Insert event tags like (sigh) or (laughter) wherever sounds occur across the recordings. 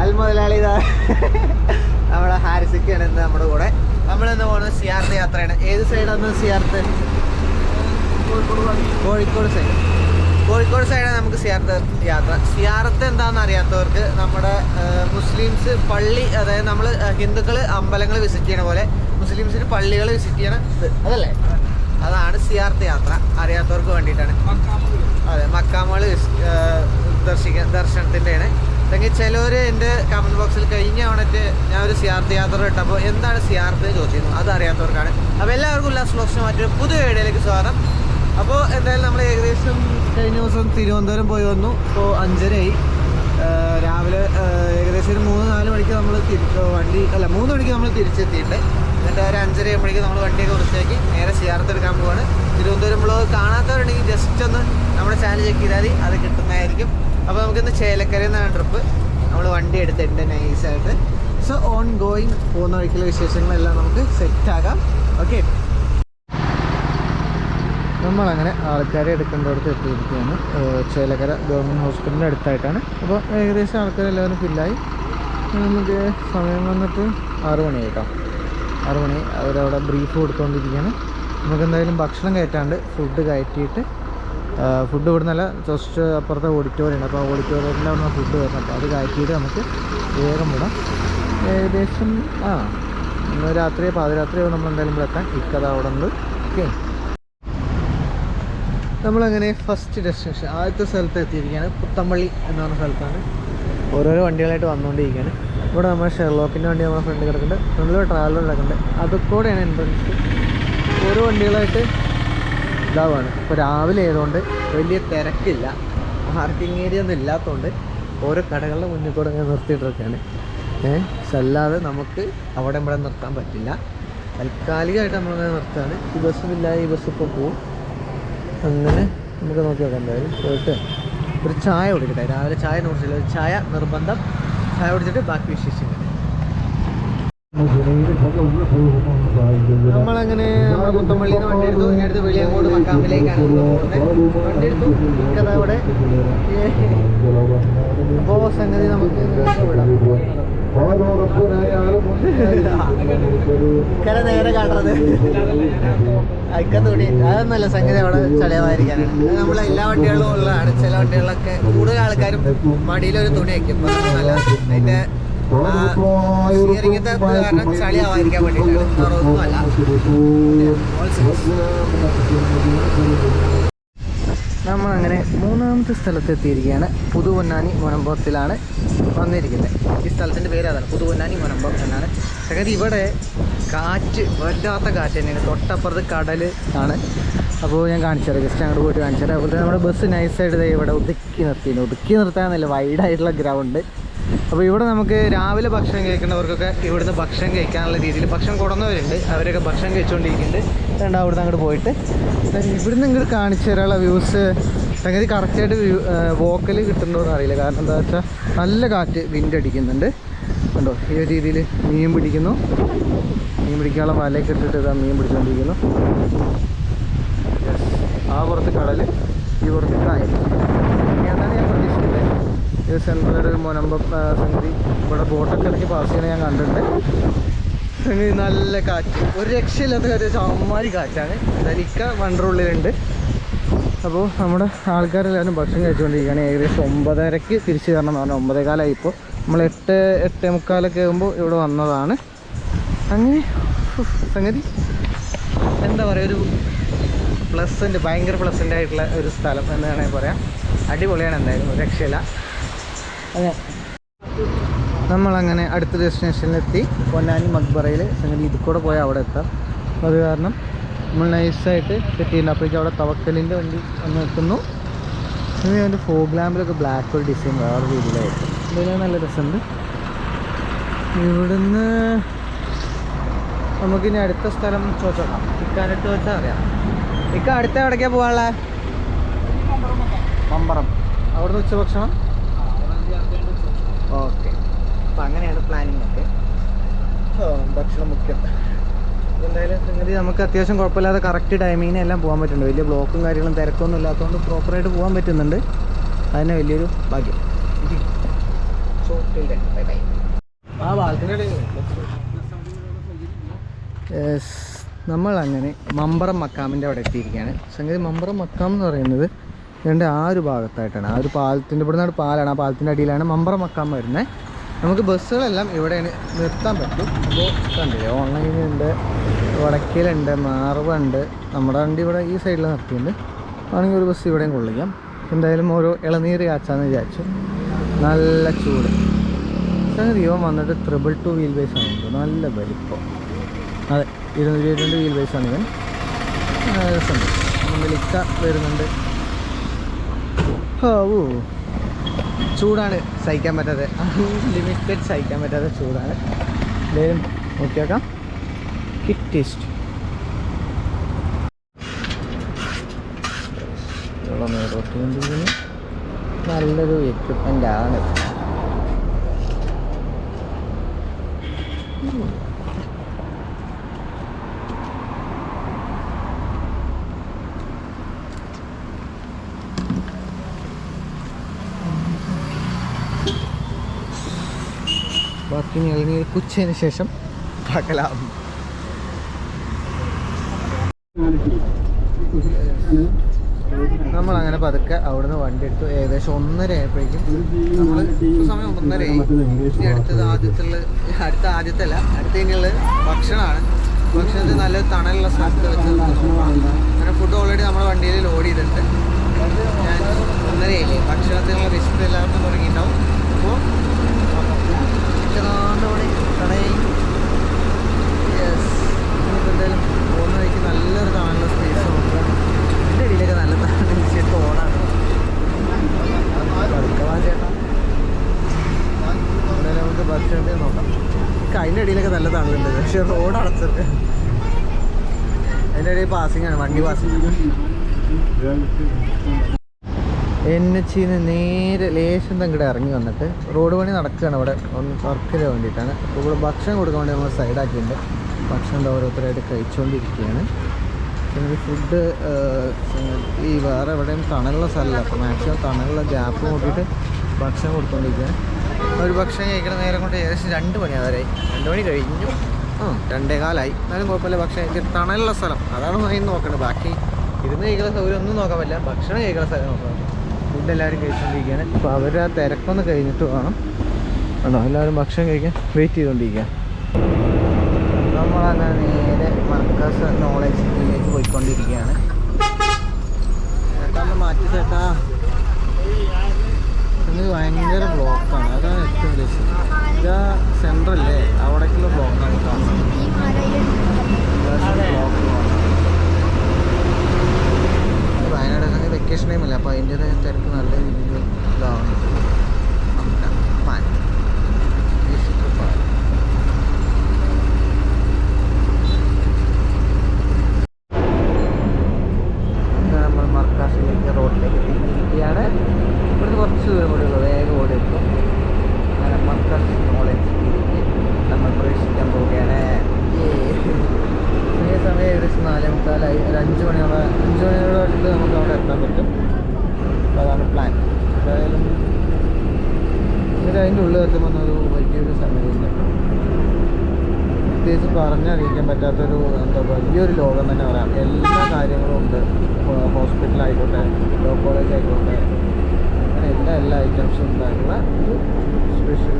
അൽ മുതലാളി ഇതാ നമ്മുടെ ഹാരിസിക്കാണ് ഇന്ന് നമ്മുടെ കൂടെ. നമ്മളിന്ന് പോകുന്നത് സിയാർത്ത് യാത്രയാണ്. ഏത് സൈഡാണ് സിയാർത്ത്? കോഴിക്കോട് സൈഡ്. കോഴിക്കോട് സൈഡാണ് നമുക്ക് സിയാർത്ത് യാത്ര. സിയാർത്ത് എന്താണെന്ന് അറിയാത്തവർക്ക് നമ്മുടെ മുസ്ലിംസ് പള്ളി അതായത് നമ്മൾ ഹിന്ദുക്കൾ അമ്പലങ്ങൾ വിസിറ്റ് ചെയ്യണ പോലെ മുസ്ലിംസിന് പള്ളികൾ വിസിറ്റ് ചെയ്യണ അതല്ലേ? അതാണ് സിയാർത്ത് യാത്ര. അറിയാത്തവർക്ക് വേണ്ടിയിട്ടാണ്. അതെ മക്കാമകൾ ദർശിക്കാൻ ദർശനത്തിന്റെയാണ് അല്ലെങ്കിൽ ചിലവർ എന്റെ കമന്റ് ബോക്സിൽ കഴിഞ്ഞ തവണത്തെ ഞാൻ ഒരു സിയാർത്ത് യാത്ര ഇട്ടപ്പോൾ എന്താണ് സിയാർത്ത് ചോദിച്ചിരുന്നു. അത് അറിയാത്തവർക്കാണ്. അപ്പോൾ എല്ലാവർക്കും ഉല്ലാസ് ഫ്ലോക്സിന് മറ്റൊരു പുതിയ വീഡിയോയിലേക്ക് സ്വാഗതം. അപ്പോൾ എന്തായാലും നമ്മൾ ഏകദേശം കഴിഞ്ഞ ദിവസം തിരുവനന്തപുരം പോയി വന്നു. ഇപ്പോൾ അഞ്ചരയായി. രാവിലെ ഏകദേശം ഒരു മൂന്ന് നാല് മണിക്ക് നമ്മൾ വണ്ടി അല്ല മൂന്ന് മണിക്ക് നമ്മൾ തിരിച്ചെത്തിയിട്ടുണ്ട്. എന്നിട്ട് ഒരു അഞ്ചര ആകുമ്പോഴേക്കും നമ്മൾ വണ്ടിയൊക്കെ വൃത്തിയാക്കി നേരെ സിയാർത്ത് എടുക്കാൻ പോവാണ്. തിരുവനന്തപുരം ബ്ലോഗ് കാണാത്തവരുണ്ടെങ്കിൽ ജസ്റ്റ് ഒന്ന് നമ്മുടെ ചാനൽ ചെക്ക് ചെയ്താൽ മതി. അത് കിട്ടുന്നതായിരിക്കും. അപ്പോൾ നമുക്കിന്ന് ചേലക്കര എന്നാണ് ട്രിപ്പ് നമ്മൾ വണ്ടി എടുത്തിട്ടുണ്ട് നൈസായിട്ട് സോ ഓൺ ഗോയിങ് പോകുന്ന വഴിക്കുള്ള വിശേഷങ്ങളെല്ലാം നമുക്ക് സെറ്റ് ആകാം. ഓക്കെ നമ്മളങ്ങനെ ആൾക്കാരെ എടുക്കേണ്ടടുത്ത് എത്തിയിരിക്കുകയാണ്. ചേലക്കര ഗവൺമെന്റ് ഹോസ്പിറ്റലിന്റെ അടുത്തായിട്ടാണ്. അപ്പോൾ ഏകദേശം ആൾക്കാരെല്ലാവരും ഫില്ലായി നമുക്ക് സമയം വന്നിട്ട് ആറു മണി കേട്ടോ ആറ് മണി. അവരവിടെ ബ്രീഫ് കൊടുത്തുകൊണ്ടിരിക്കുകയാണ് നമുക്ക് എന്തായാലും ഭക്ഷണം കയറ്റാണ്ട് ഫുഡ് കയറ്റിയിട്ട് ഫുഡ് ഇവിടുന്നല്ല ജസ്റ്റ് അപ്പുറത്തെ ഓഡിറ്റോറിയം ഉണ്ട്. അപ്പോൾ ഓഡിറ്റോറിയത്തിന്റെ അവിടെ ഫുഡ് വരുന്നത്. അപ്പോൾ അത് കയറ്റിയിട്ട് നമുക്ക് വേഗം വിടാം. ഏകദേശം ആ ഇന്ന് രാത്രി പാതിരാത്രിയാവും നമ്മൾ എന്തായാലും ഇവിടെ എത്താൻ. ഇക്കഥ അവിടെ ഉണ്ട്. ഓക്കെ. നമ്മളങ്ങനെ ഫസ്റ്റ് ഡെസ്റ്റിനേഷൻ ആദ്യത്തെ സ്ഥലത്ത് എത്തിയിരിക്കുകയാണ് പുത്തമ്പള്ളി എന്ന് പറഞ്ഞ സ്ഥലത്താണ്. ഓരോരോ വണ്ടികളായിട്ട് വന്നുകൊണ്ടിരിക്കുകയാണ്. ഇവിടെ നമ്മുടെ ഷെർലോക്കിന്റെ വണ്ടി നമ്മുടെ ഫ്രണ്ട് കിടക്കുന്നുണ്ട്. ഫ്രണ്ടിൽ ട്രാവലർ കിടക്കുന്നുണ്ട്. അതുകൂടെയാണ് എൻട്രൻസ് ഓരോ വണ്ടികളായിട്ട് ഇതാവാണ് ഇപ്പോൾ രാവിലെ ആയതുകൊണ്ട് വലിയ തിരക്കില്ല. പാർക്കിംഗ് ഏരിയ ഒന്നും ഇല്ലാത്തതുകൊണ്ട് ഓരോ കടകളുടെ മുന്നിൽ കൂടെ ഞാൻ നിർത്തിയിട്ടിരിക്കുകയാണ് ഏഹ് അല്ലാതെ നമുക്ക് അവിടെ ഇവിടെ നിർത്താൻ പറ്റില്ല. താൽക്കാലികമായിട്ട് നമ്മളങ്ങനെ നിർത്തുകയാണ്. ഈ ബസ്സുമില്ല ഈ ബസ് ഇപ്പോൾ പോവും. അങ്ങനെ നമുക്ക് നോക്കി നോക്കാം എന്തായാലും. പോയിട്ട് ഒരു ചായ കുടിക്കട്ടെ. രാവിലെ ചായ കുടിച്ചില്ല. ഒരു ചായ നിർബന്ധം. ചായ കുടിച്ചിട്ട് ബാക്കി വിശേഷങ്ങൾ. നമ്മളങ്ങനെ നമ്മുടെ പുത്തമ്പള്ളിയിൽ നിന്ന് വണ്ടി എടുത്തു ഇനി അടുത്ത് വെളിയങ്ങോട് മക്കാമ്പിലേക്കാണ് നമ്മൾ പോകുന്നത് വണ്ടി എടുത്തു ഇക്കതാ അവിടെ. അപ്പോൾ സംഗതി നമുക്ക് വിടാം കര നേരെ കാണുന്നത്. അയക്കത്തൂടി അതൊന്നുമല്ല സംഗതി അവിടെ ചളിയമായിരിക്കാനാണ് അത് നമ്മളെ എല്ലാ വണ്ടികളും ഉള്ളതാണ്. ചില വണ്ടികളിലൊക്കെ കൂടുതൽ ആൾക്കാരും മടിയിലൊരു തുണി വയ്ക്കും നല്ല സ്റ്റിയറിംഗത്തെ കാരണം ചളിയാവാതിരിക്കാൻ വേണ്ടിയിട്ടാണ്. ഒന്നുമല്ല. നമ്മളങ്ങനെ മൂന്നാമത്തെ സ്ഥലത്ത് എത്തിയിരിക്കുകയാണ്. പുതുപൊന്നാനി മുനമ്പത്തിലാണ് വന്നിരിക്കുന്നത്. ഈ സ്ഥലത്തിന്റെ പേര് അതാണ്. പുതുപൊന്നാനി മുനമ്പം എന്നാണ്. സംഗതി ഇവിടെ കാറ്റ് വല്ലാത്ത കാറ്റ് തന്നെയാണ്. തൊട്ടപ്പുറത്ത് കടൽ ആണ്. അപ്പോൾ ഞാൻ കാണിച്ചുതരാം ജസ്റ്റ് അങ്ങോട്ട് പോയിട്ട് കാണിച്ചുതരാം അതുപോലെ നമ്മുടെ ബസ് നൈസായിട്ട് ഇവിടെ ഒതുക്കി നിർത്തിയിരുന്നു ഒതുക്കി നിർത്താനല്ല വൈഡായിട്ടുള്ള ഗ്രൗണ്ട് അപ്പോൾ ഇവിടെ നമുക്ക് രാവിലെ ഭക്ഷണം കഴിക്കുന്നവർക്കൊക്കെ ഇവിടുന്ന് ഭക്ഷണം കഴിക്കാനുള്ള രീതിയിൽ ഭക്ഷണം കൊടുന്നവരുണ്ട് അവരൊക്കെ ഭക്ഷണം കഴിച്ചുകൊണ്ടിരിക്കുന്നുണ്ട് രണ്ടാ അവിടുന്ന് അങ്ങോട്ട് പോയിട്ട് ഇവിടുന്ന് ഇങ്ങോട്ട് കാണിച്ചു തരാനുള്ള വ്യൂസ് സംഗതി കറക്റ്റായിട്ട് വോക്കൽ കിട്ടുന്നുണ്ടോയെന്ന് അറിയില്ല. കാരണം എന്താ വെച്ചാൽ നല്ല കാറ്റ് വിൻഡ് അടിക്കുന്നുണ്ട്. കണ്ടോ? ഈ ഒരു രീതിയിൽ മീൻ പിടിക്കുന്നു. മീൻ പിടിക്കാനുള്ള വലയൊക്കെ ഇട്ടിട്ട് ഇതാ മീൻ പിടിച്ചുകൊണ്ടിരിക്കുന്നു. ആ പുറത്ത് കടൽ ഈ പുറത്ത് കായൽ. ഇത് സെൻട്രൽ ഒരു മുനമ്പം സംഗതി ഇവിടെ ബോട്ടൊക്കെ ഇടയ്ക്ക് പാസ് ചെയ്യണ ഞാൻ കണ്ടിട്ടുണ്ട്. നല്ല കാറ്റ്. ഒരു രക്ഷയില്ലാത്ത കാറ്റ് വെച്ചാൽ അമ്മാരി കാറ്റാണ്. ധനിക്ക വണ്ടറുള്ളിലുണ്ട് അപ്പോൾ നമ്മുടെ ആൾക്കാരെല്ലാവരും ഭക്ഷണം കഴിച്ചുകൊണ്ടിരിക്കുകയാണ്. ഏകദേശം ഒമ്പതരക്ക് തിരിച്ചു തരണം എന്ന് പറഞ്ഞാൽ ഒമ്പതേകാലായി ഇപ്പോൾ നമ്മൾ എട്ട് എട്ടേ മുക്കാലൊക്കെ ആകുമ്പോൾ ഇവിടെ വന്നതാണ്. അങ്ങനെ സംഗതി. എന്താ പറയുക ഒരു പ്ലസന്റ് ഭയങ്കര പ്ലസന്റ് ആയിട്ടുള്ള ഒരു സ്ഥലം എന്ന് വേണമെങ്കിൽ പറയാം. അടിപൊളിയാണ് എന്തായാലും. രക്ഷയില്ല. അതെ. നമ്മളങ്ങനെ അടുത്ത ഡെസ്റ്റിനേഷനിലെത്തി പൊന്നാനി മക്ബറയിൽ സംഗതി ഇത് കൂടെ പോയാൽ അവിടെ എത്താം. അത് കാരണം നമ്മൾ നൈസായിട്ട് സെറ്റ് ചെയ്യുന്നു അപ്പോഴേക്കും അവിടെ തവക്കലിന്റെ വണ്ടി വന്ന് നിൽക്കുന്നു. ഇനി അതിന്റെ ഫോഗ് ലാമ്പിലൊക്കെ ബ്ലാക്ക് ഒരു ഡിസൈൻ വേറെ രീതിയിലായിട്ട് ഇതിന് നല്ല രസമുണ്ട്. ഇവിടുന്ന് നമുക്കിനി അടുത്ത സ്ഥലം ചോദിച്ചോളാം ഇക്കാനത്ത് വെച്ചാൽ അറിയാം. ഇക്ക അടുത്ത എവിടേക്കാണ് പോകാനുള്ള മമ്പറം. അവിടുന്ന് ഉച്ചഭക്ഷണം? ഓക്കെ. അപ്പം അങ്ങനെയാണ് പ്ലാനിങ് ഒക്കെ. ഭക്ഷണം മുഖ്യം. എന്തായാലും സംഗതി നമുക്ക് അത്യാവശ്യം കുഴപ്പമില്ലാതെ കറക്റ്റ് ടൈമിങ്ങിന് എല്ലാം പോകാൻ പറ്റുന്നുണ്ട്. വലിയ ബ്ലോക്കും കാര്യങ്ങളും തിരക്കൊന്നും ഇല്ലാത്തതുകൊണ്ട് പ്രോപ്പറായിട്ട് പോകാൻ പറ്റുന്നുണ്ട്. അതന്നെ വലിയൊരു ഭാഗ്യം. നമ്മൾ അങ്ങനെ മമ്പറം മക്കാമിന്റെ അവിടെ എത്തിയിരിക്കുകയാണ്. സംഗതി മമ്പറം മക്കാം എന്ന് പറയുന്നത് ഇതിന്റെ ആ ഒരു ഭാഗത്തായിട്ടാണ്. ആ ഒരു പാലത്തിന്റെ ഇവിടെ നിന്നാണ് പാലാണ്. ആ പാലത്തിന്റെ അടിയിലാണ് മമ്പറം വെക്കാൻ വരുന്നത് നമുക്ക് ബസ്സുകളെല്ലാം ഇവിടെ നിർത്താൻ പറ്റും. അപ്പോൾ കണ്ടില്ലേ ഓൺലൈനുണ്ട് വടക്കിലുണ്ട് മാർവുണ്ട് നമ്മുടെ വണ്ടി ഇവിടെ ഈ സൈഡിൽ നിർത്തിയിട്ടുണ്ട്. ആണെങ്കിൽ ഒരു ബസ് ഇവിടെയും കൊള്ളിക്കാം. എന്തായാലും ഓരോ ഇളനീർ കാച്ചാന്ന് വിചാരിച്ചു. നല്ല ചൂട്. സംഗതി വന്നിട്ട് ട്രിപ്പിൾ ടു വീൽ ബേസ് ആണ്. നല്ല വലിപ്പം. അതെ ഇരുന്നൂറ്റി ഇരുപത്തിരണ്ട് വീൽ ബേസ് ആണ് ആ, രസമുണ്ട്. വരുന്നുണ്ട്. ചൂടാണ് സഹിക്കാൻ പറ്റാതെ. ലിമിറ്റഡ് സഹിക്കാൻ പറ്റാതെ ചൂടാണ്. എന്തായാലും നോക്കിയേക്കാം കിറ്റ് ടേസ്റ്റ് നല്ലൊരു എക്യുപ്മെന്റ് ആണ് ബാക്കി ഇനി അല്ലെങ്കിൽ കുച്ചതിന് ശേഷം പകലാം. നമ്മൾ അങ്ങനെ പതുക്കെ അവിടുന്ന് വണ്ടി എടുത്തു ഏകദേശം ഒന്നര ആയപ്പോഴേക്കും നമ്മൾ സമയം ഒന്നര ഇനി അടുത്തത് ആദ്യത്തുള്ള അടുത്ത ആദ്യത്തെ അല്ല അടുത്ത ഇനിയുള്ള ഭക്ഷണമാണ്. ഭക്ഷണത്തിൽ നല്ല തണലുള്ള സ്ഥലത്ത് വെച്ച് അങ്ങനെ ഫുഡ് ഓൾറെഡി നമ്മുടെ വണ്ടിയിൽ ലോഡ് ചെയ്തിട്ടുണ്ട്. ഞാൻ ഒന്നരയില്ലേ ഭക്ഷണത്തിനുള്ള വിശപ്പ് എല്ലാവർക്കും തുടങ്ങിയിട്ടുണ്ടാവും. അപ്പോൾ ചെറുതാണ്ടോടെ കടയിൽ യെസ് നമുക്ക് എന്തായാലും പോകുന്ന വഴിക്ക് നല്ലൊരു കാണാനുള്ള സ്പേസ് നോക്കുക എന്റെ ഇടയിലൊക്കെ നല്ല ഓണാണ് പതുക്കവാ ചേട്ടാ. എന്തായാലും നമുക്ക് സ്റ്റാൻഡിൽ നോക്കാം. അതിന്റെ ഇടയിലൊക്കെ നല്ല തണലുണ്ട് പക്ഷേ റോഡ് അടച്ചിട്ട്. അതിന്റെ ഇടയിൽ പാസിംഗ് ആണ് വണ്ടി പാസിംഗ് എൻ എച്ചിന്ന് നേരെ ലേശം തങ്ങടെ ഇറങ്ങി വന്നിട്ട് റോഡ് പണി നടക്കുകയാണ് ഇവിടെ. ഒന്ന് വർക്കിന് വേണ്ടിയിട്ടാണ്. അപ്പോൾ ഇവിടെ ഭക്ഷണം കൊടുക്കാൻ വേണ്ടി നമ്മൾ സൈഡാക്കിയിട്ടുണ്ട് ഭക്ഷണം ഓരോരുത്തരായിട്ട് കഴിച്ചുകൊണ്ടിരിക്കുകയാണ്. പിന്നെ ഫുഡ് ഈ വേറെ എവിടെയും തണലുള്ള സ്ഥലമില്ല. അപ്പോൾ മാക്സിമം തണലുള്ള ഗ്യാപ്പ് നോക്കിയിട്ട് ഭക്ഷണം കൊടുത്തുകൊണ്ടിരിക്കുകയാണ് ഒരു ഭക്ഷണം കഴിക്കണ നേരം കൊണ്ട് ഏകദേശം രണ്ട് മണി അവരായി രണ്ട് മണി കഴിഞ്ഞു. ആ. രണ്ടേ കാലായി. എന്നാലും കുഴപ്പമില്ല ഭക്ഷണം കഴിക്കാൻ തണലുള്ള സ്ഥലം. അതാണ് മെയിൻ നോക്കേണ്ടത്. ബാക്കി ഇരുന്ന് കഴിക്കുന്ന സൗകര്യം ഒന്നും നോക്കാൻ പറ്റില്ല. ഭക്ഷണം കഴിക്കുന്ന സ്ഥലം നോക്കാൻ ഫുഡ് എല്ലാവരും കഴിച്ചുകൊണ്ടിരിക്കുകയാണ്. അപ്പോൾ അവർ ആ തിരക്കൊന്ന് കഴിഞ്ഞിട്ട് വേണം. ആണോ എല്ലാവരും ഭക്ഷണം കഴിക്കാൻ വെയിറ്റ് ചെയ്തുകൊണ്ടിരിക്കുക നമ്മളങ്ങനെ നേരെ മർക്കസ് നോളജ് സിറ്റിയിലേക്ക് പോയിക്കൊണ്ടിരിക്കുകയാണ്. ചേട്ടാ ഒന്ന് മാറ്റി ചേട്ടാ. ഇത് ഭയങ്കര ബ്ലോക്കാണ്. അതാണ് ഏറ്റവും വലിയ ഇതാ സെൻട്രല്ലേ അവിടേക്കുള്ള ബ്ലോക്കാണ് വയനാട് വെക്കേഷൻ ടൈമല്ലേ അപ്പോൾ അതിന്റെതായ തിരക്ക് നല്ല രീതിയിൽ ഇതാവുന്നുണ്ട് നമ്മുടെ പാൻ പാൻ ഇങ്ങനെ നമ്മൾ മർക്കാസിലേക്ക് റോഡിലേക്ക് തിരിഞ്ഞിരിക്കുകയാണ് ഇവിടുന്ന് കുറച്ച് ദൂരം കൂടി ഉള്ളൂ. വേഗം ഓടി എത്തും. അങ്ങനെ മർക്കാസ് നോളജ് നമ്മൾ പ്രവേശിക്കാൻ പോവുകയാണ്. ഈ സമയം ഏകദേശം നാലേ മുക്കാലായി. ഒരു അഞ്ച് മണിയോടെ അഞ്ച് മണിയോടെ അടുത്ത് നമുക്ക് അവിടെ എത്താൻ പറ്റും. അപ്പോൾ അതാണ് പ്ലാൻ എന്തായാലും എന്നിട്ട് അതിന്റെ ഉള്ളിൽ എത്തുമ്പോൾ ഒരു വലിയൊരു സമയമില്ല പ്രത്യേകിച്ച് പറഞ്ഞറിയിക്കാൻ പറ്റാത്തൊരു എന്താ പറയുക വലിയൊരു ലോകം തന്നെ പറയാം. എല്ലാ കാര്യങ്ങളും ഉണ്ട്. ഹോസ്പിറ്റലായിക്കോട്ടെ ലോ കോളേജ് ആയിക്കോട്ടെ എല്ലാ ഐറ്റംസും ഉണ്ടായിട്ടുള്ള ഒരു സ്പെഷ്യൽ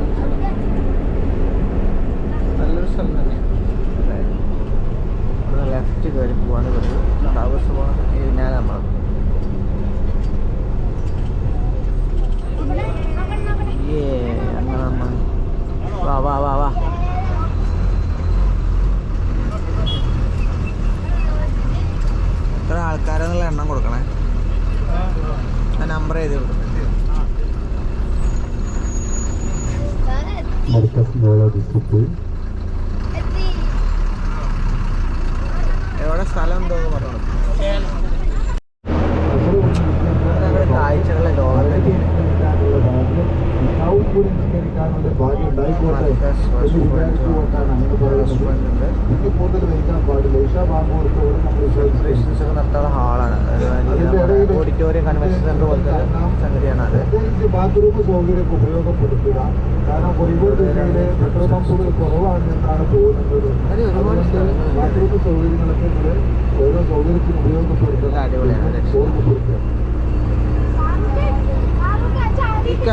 നല്ലൊരു സ്ഥലം തന്നെയാണ്. ലെഫ്റ്റ് കയറി പോവാണ് പറ്റും. ടവേഴ്സ് പോകണം കഴിഞ്ഞാൽ നമ്മൾ. ആൾക്കാരെന്നുള്ള എണ്ണം കൊടുക്കണേ. ആ നമ്പർ എഴുതി കൊടുക്കും Marcas Nola Disciple. എവിടെ സ്ഥലം എന്തോന്ന് പറഞ്ഞു കാഴ്ചകളെ ലോകം തന്നെയാണ് കൂടി നിസ്കരിക്കാനുള്ള ഭാഗ്യം ഉണ്ടായിക്കോട്ടെ എനിക്ക് കൂടുതൽ വഹിക്കാൻ പാടില്ല ഇഷ ബാങ്ക് കൊടുത്തോടെ നമ്മൾ നടത്താനുള്ള ഹാളാണ് ഓഡിറ്റോറിയം കൺവെൻഷൻ സെന്റർ പോലത്തെ സംഗതിയാണ് അത്. പ്രത്യേകിച്ച് ബാത്റൂം സൗകര്യം ഉപയോഗപ്പെടുത്തുക. കാരണം കോഴിക്കോട് ജില്ലയിലെ പെട്രോൾ പമ്പുകൾ കുറവാണ് എന്നാണ് സ്ഥലങ്ങളുണ്ട്. ബാത്റൂം സൗകര്യങ്ങളൊക്കെ ഇവിടെ ഓരോ സൗകര്യത്തിനും ഉപയോഗപ്പെടുത്തുക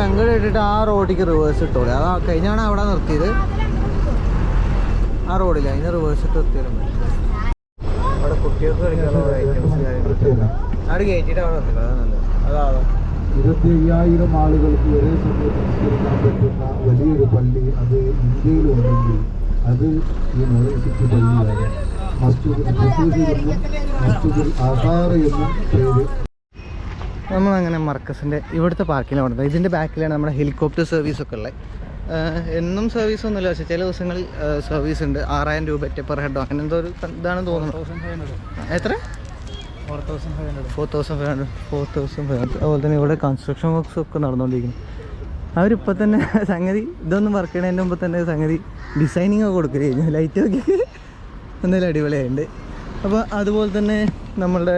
അങ്ങോട്ട് ഇട്ടിട്ട് ആ റോഡിക്ക് റിവേഴ്സ് ഇട്ടോളെ. അതാ കഴിഞ്ഞാണ് അവിടെ നിർത്തിയത്. ആ റോഡില്ല അതിന് റിവേഴ്സ് ഇട്ട് നിർത്തിയാലും അവിടെ കുട്ടികൾക്ക് കളിക്കാനുള്ള ഐറ്റംസ് കാര്യങ്ങളൊക്കെ അവിടെ കയറ്റിയിട്ട് അവിടെ നിർത്തി അതാ നല്ലത് അതാ. ഇരുപത്തി അയ്യായിരം ആളുകൾക്ക് ഒരേ സമയത്ത് നിസ്കരിക്കാൻ പറ്റുന്ന വലിയൊരു പള്ളി അത് ഇന്ത്യയിലുണ്ടെങ്കിൽ അത് ഈ നോളജ് സിറ്റി പള്ളിയാണ്. മസ്ജിദുൽ ഹുസൂദ് എന്നും മസ്ജിദുൽ ആസാർ എന്നും പേര്. നമ്മളങ്ങനെ മർക്കസിന്റെ ഇവിടുത്തെ പാർക്കിലാണ് കൊണ്ടുപോയത് ഇതിന്റെ ബാക്കിലാണ് നമ്മുടെ ഹെലികോപ്റ്റർ സർവീസ് ഒക്കെ ഉള്ളത്. എന്നും സർവീസ് ഒന്നുമില്ല. പക്ഷേ ചില ദിവസങ്ങളിൽ സർവീസ് ഉണ്ട്. ആറായിരം രൂപ പെർ ഹെഡോ. അങ്ങനെ എന്തോ ഒരു ഇതാണെന്ന് തോന്നുന്നു. എത്ര? Four thousand five hundred. Four thousand five hundred. അതുപോലെ തന്നെ ഇവിടെ കൺസ്ട്രക്ഷൻ വർക്ക്സ് ഒക്കെ നടന്നുകൊണ്ടിരിക്കുന്നു അവരിപ്പോൾ തന്നെ (laughs) സംഗതി ഇതൊന്നും വർക്ക് ചെയ്യണതിന്റെ മുമ്പ് തന്നെ സംഗതി ഡിസൈനിങ് ഒക്കെ കൊടുക്കൽ ലൈറ്റ് ഒക്കെ എന്തായാലും അടിപൊളിയായിട്ടുണ്ട് അപ്പോൾ അതുപോലെ തന്നെ നമ്മളുടെ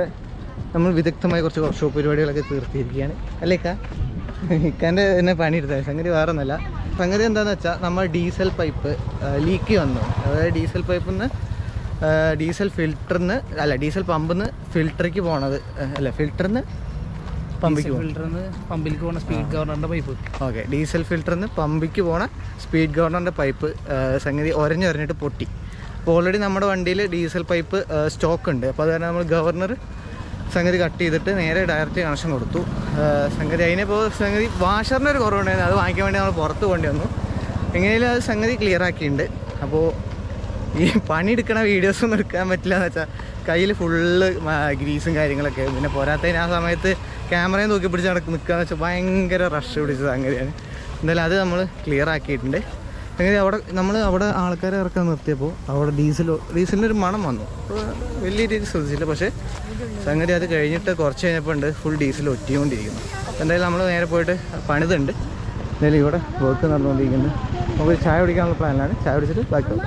നമ്മൾ വിദഗ്ധമായ കുറച്ച് വർക്ക്ഷോപ്പ് പരിപാടികളൊക്കെ തീർത്തിരിക്കുകയാണ്. അല്ലേക്കാ ഇക്കാന്റെ തന്നെ പണിയെടുത്തത്. സംഗതി വേറെ ഒന്നല്ല സംഗതി എന്താണെന്ന് വെച്ചാൽ നമ്മൾ ഡീസൽ പൈപ്പ് ലീക്ക് വന്നു. അതായത് ഡീസൽ പൈപ്പിൽ നിന്ന് ഡീസൽ ഫിൽറ്ററിൽ അല്ല ഡീസൽ പമ്പിന്ന് ഫിൽട്ടറിക്ക് ഫിൽറ്ററിക്ക് പോണത് അല്ല ഫിൽറ്ററിൽ പമ്പിക്ക് പമ്പിലേക്ക് പോണ സ്പീഡ് ഗവർണറിന്റെ പൈപ്പ്. ഓക്കെ ഡീസൽ ഫിൽറ്ററിന്ന് പമ്പിക്ക് പോണ സ്പീഡ് ഗവർണറിന്റെ പൈപ്പ് സംഗതി ഒരഞ്ഞൊരഞ്ഞിട്ട് പൊട്ടി. അപ്പോൾ ഓൾറെഡി നമ്മുടെ വണ്ടിയിൽ ഡീസൽ പൈപ്പ് സ്റ്റോക്ക് ഉണ്ട് അപ്പോൾ അത് കാരണം നമ്മൾ ഗവർണർ സംഗതി കട്ട് ചെയ്തിട്ട് നേരെ ഡയറക്റ്റ് കണക്ഷൻ കൊടുത്തു. സംഗതി അതിനിപ്പോൾ സംഗതി വാഷറിന്റെ ഒരു കുറവുണ്ടായിരുന്നു. അത് വാങ്ങിക്കാൻ വേണ്ടി നമ്മൾ പുറത്ത് കൊണ്ടുവന്നു. വന്നു എങ്ങനെയാലും അത് സംഗതി ക്ലിയർ ആക്കിയിട്ടുണ്ട്. അപ്പോൾ ഈ പണിയെടുക്കണ വീഡിയോസ് ഒന്നും എടുക്കാൻ പറ്റില്ല എന്ന് വെച്ചാൽ കയ്യിൽ ഫുള്ള് ഗ്രീസും കാര്യങ്ങളൊക്കെ. പിന്നെ പോരാത്തതിന് ആ സമയത്ത് ക്യാമറയും തൂക്കി പിടിച്ച് നടക്ക് നിൽക്കുകയെന്ന് വെച്ചാൽ ഭയങ്കര റഷ് പിടിച്ച സംഗതിയാണ്. എന്തായാലും അത് നമ്മൾ ക്ലിയർ ആക്കിയിട്ടുണ്ട്. അങ്ങനെ അവിടെ നമ്മൾ അവിടെ ആൾക്കാരെ ഇറക്കാൻ നിർത്തിയപ്പോൾ അവിടെ ഡീസൽ ഡീസലിന്റെ ഒരു മണം വന്നു. വലിയ രീതിയിൽ ശ്രദ്ധിച്ചില്ല. പക്ഷേ സംഗതി അത് കഴിഞ്ഞിട്ട് കുറച്ച് കഴിഞ്ഞപ്പോൾ ഉണ്ട് ഫുൾ ഡീസൽ ഒറ്റിക്കൊണ്ടിരിക്കുന്നു. എന്തായാലും നമ്മൾ നേരെ പോയിട്ട് പണിതുണ്ട്. എന്തായാലും ഇവിടെ വർക്ക് നടന്നുകൊണ്ടിരിക്കുന്നു. നമുക്ക് ചായ കുടിക്കാനുള്ള പ്ലാനാണ് ചായ കുടിച്ചിട്ട് ബാക്കി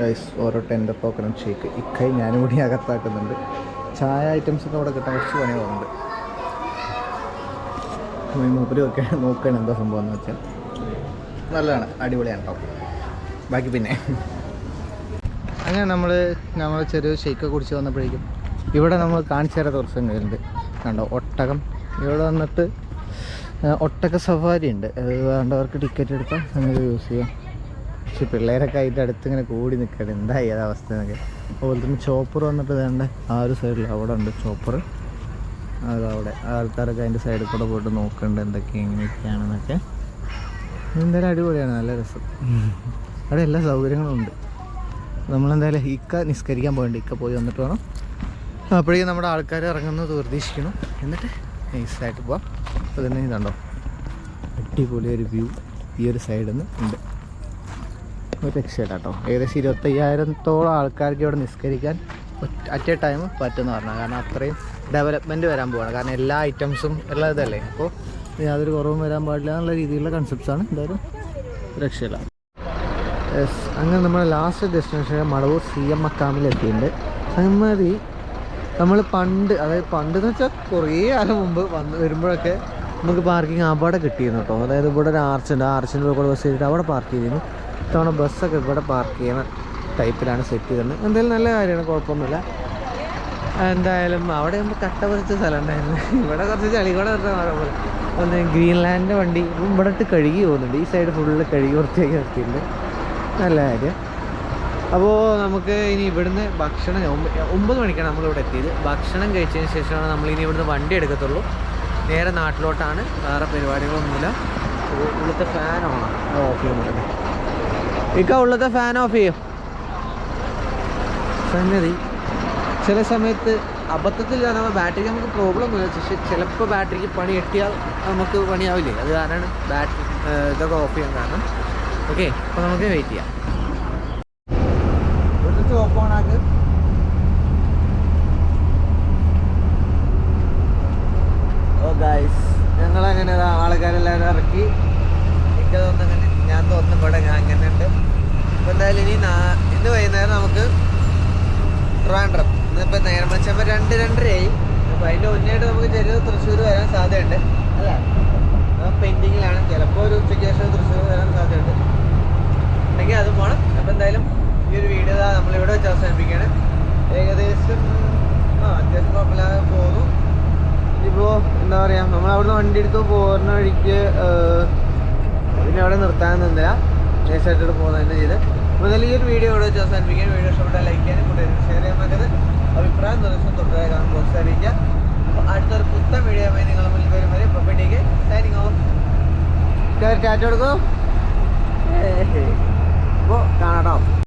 ഗൈസ് ഓരോ ടെൻഡർ ടോക്കനും ഷേക്ക് ഇക്കൈ ഞാനും കൂടി അകത്താക്കുന്നുണ്ട്. ചായ ഐറ്റംസ് ഒക്കെ അവിടെ കിട്ടാൻ കുറച്ച് പണികളുണ്ട്. മൂപ്പര് ഒക്കെ നോക്കുകയാണ് എന്താ സംഭവം എന്ന് വെച്ചാൽ. നല്ലതാണ് അടിപൊളിയാണ് കേട്ടോ ബാക്കി പിന്നെ. അങ്ങനെ നമ്മൾ നമ്മൾ ചെറിയ ഷേക്ക് കുടിച്ച് വന്നപ്പോഴേക്കും ഇവിടെ നമ്മൾ കാണിച്ചു തരാത്ത കുറച്ച് കണ്ടോ ഒട്ടകം. ഇവിടെ വന്നിട്ട് ഒട്ടക സഫാരി ഉണ്ട്. അത് വേണ്ടവർക്ക് ടിക്കറ്റ് എടുത്താൽ നമുക്ക് യൂസ് ചെയ്യാം. പക്ഷെ പിള്ളേരൊക്കെ ആയിട്ട് അടുത്ത് ഇങ്ങനെ കൂടി നിൽക്കണം എന്തായി അത് അവസ്ഥ എന്നൊക്കെ. അതുപോലെ തന്നെ ചോപ്പർ വന്നിട്ട് വേണ്ട ആ ഒരു സൈഡിൽ അവിടെ ഉണ്ട് ചോപ്പർ. അത് അവിടെ ആൾക്കാരൊക്കെ അതിന്റെ സൈഡിൽ കൂടെ പോയിട്ട് നോക്കുന്നുണ്ട് എന്തൊക്കെ എങ്ങനെയൊക്കെയാണെന്നൊക്കെ. എന്തായാലും അടിപൊളിയാണ് നല്ല രസം. അവിടെ എല്ലാ സൗകര്യങ്ങളും ഉണ്ട്. നമ്മളെന്തായാലും ഇക്ക നിസ്കരിക്കാൻ പോകണ്ട ഇക്ക പോയി വന്നിട്ട് വേണം. അപ്പോഴേക്കും നമ്മുടെ ആൾക്കാർ ഇറങ്ങുന്നത് പ്രതീക്ഷിക്കണം എന്നിട്ട് നൈസായിട്ട് പോവാം. അപ്പോൾ തന്നെ ഇതുണ്ടോ? അടിപൊളിയൊരു വ്യൂ ഈ ഒരു സൈഡിൽ നിന്ന് ഉണ്ട്. ഒരു രക്ഷയില്ല കേട്ടോ ഏകദേശം ഇരുപത്തയ്യായിരത്തോളം ആൾക്കാർക്ക് ഇവിടെ നിസ്കരിക്കാൻ അറ്റ് എ ടൈം പറ്റുമെന്ന് പറഞ്ഞാൽ കാരണം അത്രയും ഡെവലപ്മെന്റ് വരാൻ പോവാണ്. കാരണം എല്ലാ ഐറ്റംസും എല്ലാ ഇതല്ലേ. അപ്പോൾ യാതൊരു കുറവും വരാൻ പാടില്ല എന്നുള്ള രീതിയിലുള്ള കൺസെപ്റ്റ്സാണ് എന്തായാലും രക്ഷയില്ല. യെസ് അങ്ങനെ നമ്മുടെ last destination Madavoor C M മക്കാമിൽ എത്തിയിട്ടുണ്ട്. സംഗതി നമ്മൾ പണ്ട് അതായത് പണ്ട് എന്ന് വെച്ചാൽ കുറേ കാലം മുമ്പ് വന്ന് വരുമ്പോഴൊക്കെ നമുക്ക് പാർക്കിംഗ് അവിടെ കിട്ടിയിരുന്നു കേട്ടോ. അതായത് ഇവിടെ ഒരു ആർച്ചുണ്ട് ആർച്ചിന്റെ കൂടെ ബസ് ചെയ്തിട്ട് അവിടെ പാർക്ക് ചെയ്തിരുന്നു. ഇത്തവണ ബസ്സൊക്കെ ഇവിടെ പാർക്ക് ചെയ്യുന്ന ടൈപ്പിലാണ് സെറ്റ് ചെയ്തത് എന്തായാലും നല്ല കാര്യമാണ് കുഴപ്പമൊന്നുമില്ല. എന്തായാലും അവിടെ ആകുമ്പോൾ കട്ട പറിച്ച സ്ഥലം ഉണ്ടായിരുന്നു. ഇവിടെ കുറച്ച് ചളി കൂടെ പോലെ. ഒന്ന് ഗ്രീൻലാൻഡിന്റെ വണ്ടി ഇവിടെ ഇട്ട് കഴുകി പോകുന്നുണ്ട്. ഈ സൈഡ് ഫുള്ള് കഴുകി വൃത്തിയാക്കി നിർത്തിയിട്ടുണ്ട്. നല്ല കാര്യം. അപ്പോൾ നമുക്ക് ഇനി ഇവിടുന്ന് ഭക്ഷണം ഒമ്പ- ഒമ്പത് മണിക്കാണ് നമ്മളിവിടെ എത്തിയത്. ഭക്ഷണം കഴിച്ചതിന് ശേഷമാണ് നമ്മൾ ഇനി ഇവിടുന്ന് വണ്ടി എടുക്കത്തുള്ളൂ. നേരെ നാട്ടിലോട്ടാണ്. വേറെ പരിപാടികളൊന്നുമില്ല. ഇവിടുത്തെ ഫാൻ ഓണാണ് ഓഫ് ഇക്ക ഉള്ളത്തെ ഫാൻ ഓഫ് ചെയ്യും. സംഗതി ചില സമയത്ത് അബദ്ധത്തിൽ നമ്മൾ ബാറ്ററിക്ക് നമുക്ക് പ്രോബ്ലം ഒന്നുമില്ല പക്ഷേ ചിലപ്പോൾ ബാറ്ററിക്ക് പണി എട്ടിയാൽ നമുക്ക് പണിയാവില്ലേ? അത് കാരണമാണ് ബാറ്ററി ഇതൊക്കെ ഓഫ് ചെയ്യാൻ കാരണം. ഓക്കെ അപ്പോൾ നമുക്ക് വെയിറ്റ് ചെയ്യാം. ഓഫ് ഓൺ ആക്ക്. ഓ ഗായ്സ് ഞങ്ങളങ്ങനെ ആൾക്കാരെല്ലാവരും ഇറക്കി. അങ്ങനെ ഞാൻ തോന്നുന്നു ഇവിടെ അങ്ങനെ ഉണ്ട് അപ്പോൾ എന്തായാലും ഇനി ഇന്ന് വൈകുന്നേരം നമുക്ക് ട്രിവാൻഡ്രം ഇന്നിപ്പോൾ നേരം വെച്ചപ്പോൾ രണ്ട് രണ്ടരയായി. അപ്പോൾ അതിന്റെ ഒന്നായിട്ട് നമുക്ക് ചെറിയ തൃശ്ശൂർ വരാൻ സാധ്യതയുണ്ട്. അല്ല? പെൻഡിങ്ങിലാണ് ചിലപ്പോൾ ഒരു ഉച്ചയ്ക്ക് ശേഷം തൃശ്ശൂർ വരാൻ സാധ്യതയുണ്ട്. ഉണ്ടെങ്കിൽ അതും പോകണം അപ്പോൾ എന്തായാലും ഈ ഒരു വീഡിയോ നമ്മളിവിടെ വെച്ച് അവസാനിപ്പിക്കുകയാണ്. ഏകദേശം ആ അത്യാവശ്യം കുഴപ്പമില്ലാതെ പോകുന്നു. ഇപ്പോൾ എന്താ പറയുക നമ്മൾ അവിടുന്ന് വണ്ടി എടുത്ത് പോകുന്ന വഴിക്ക് പിന്നെ അവിടെ നിർത്താൻ നിന്നില്ല നൈസായിട്ട് പോകുന്ന തന്നെ ചെയ്ത്. അപ്പോൾ നല്ല ഈ ഒരു വീഡിയോ ഇവിടെ വെച്ച് അവസാനിപ്പിക്കാൻ വീഡിയോ ഇഷ്ടപ്പെട്ടാൽ ലൈക്ക് ചെയ്യാനും കൂടുതൽ ഷെയർ ചെയ്യാൻ പറ്റുന്നത് അഭിപ്രായം നിർദ്ദേശം തൊട്ടതായി കാണാൻ അറിയിക്കുക. അപ്പോൾ അടുത്തൊരു പുത്തൻ വീഡിയോ ആയി നിങ്ങൾ മുന്നിൽ വരും വരെ. പ്രൊപ്പറ്റിക്ക് സൈനിങ് ഓഫ് ടാറ്റ കൊടുക്കൂ. അപ്പോൾ കാണാം